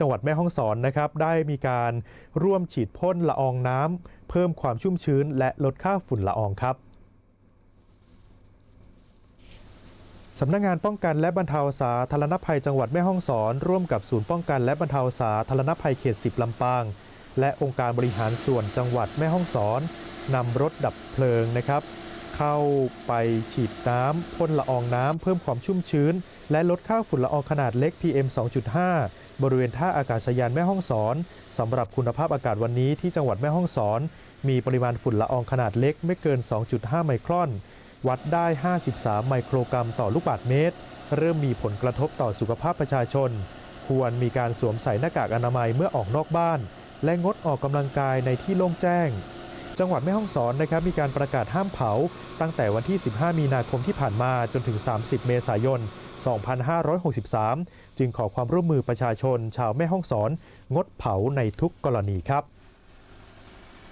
จังหวัดแม่ฮ่องสอนนะครับได้มีการร่วมฉีดพ่นละอองน้ำเพิ่มความชุ่มชื้น และลดค่าฝุ่นละอองครับสำนักงานป้องกันและบรรเทาสาธารณภัยจังหวัดแม่ฮ่องสอน ร่วมกับศูนย์ป้องกันและบรรเทาสาธารณภัยเขต 10 ลำปาง และองค์การบริหารส่วนจังหวัดแม่ฮ่องสอนนำรถดับเพลิงนะครับ เข้าไปฉีดน้ำพ่นละอองน้ำเพิ่มความชุ่มชื้น และลดค่าฝุ่นละอองขนาดเล็ก PM 2.5 บริเวณท่าอากาศยานแม่ฮ่องสอนสำหรับคุณภาพอากาศวันนี้ที่จังหวัดแม่ฮ่องสอน มีปริมาณฝุ่นละอองขนาดเล็กไม่เกิน 2.5 ไมครอน วัดได้ 53 ไมโครกรัมต่อลูกบาศก์เมตร เริ่มมีผลกระทบต่อสุขภาพประชาชน ควรมีการสวมใส่หน้ากากอนามัยเมื่อออกนอกบ้าน และงดออกกำลังกายในที่โล่งแจ้ง จังหวัดแม่ฮ่องสอนนะครับมีการประกาศห้ามเผา ตั้งแต่วันที่ 15 มีนาคมที่ผ่านมาจนถึง 30 เมษายน 2563 จึงขอความร่วมมือประชาชน ชาวแม่ฮ่องสอน งดเผาในทุกกรณีครับ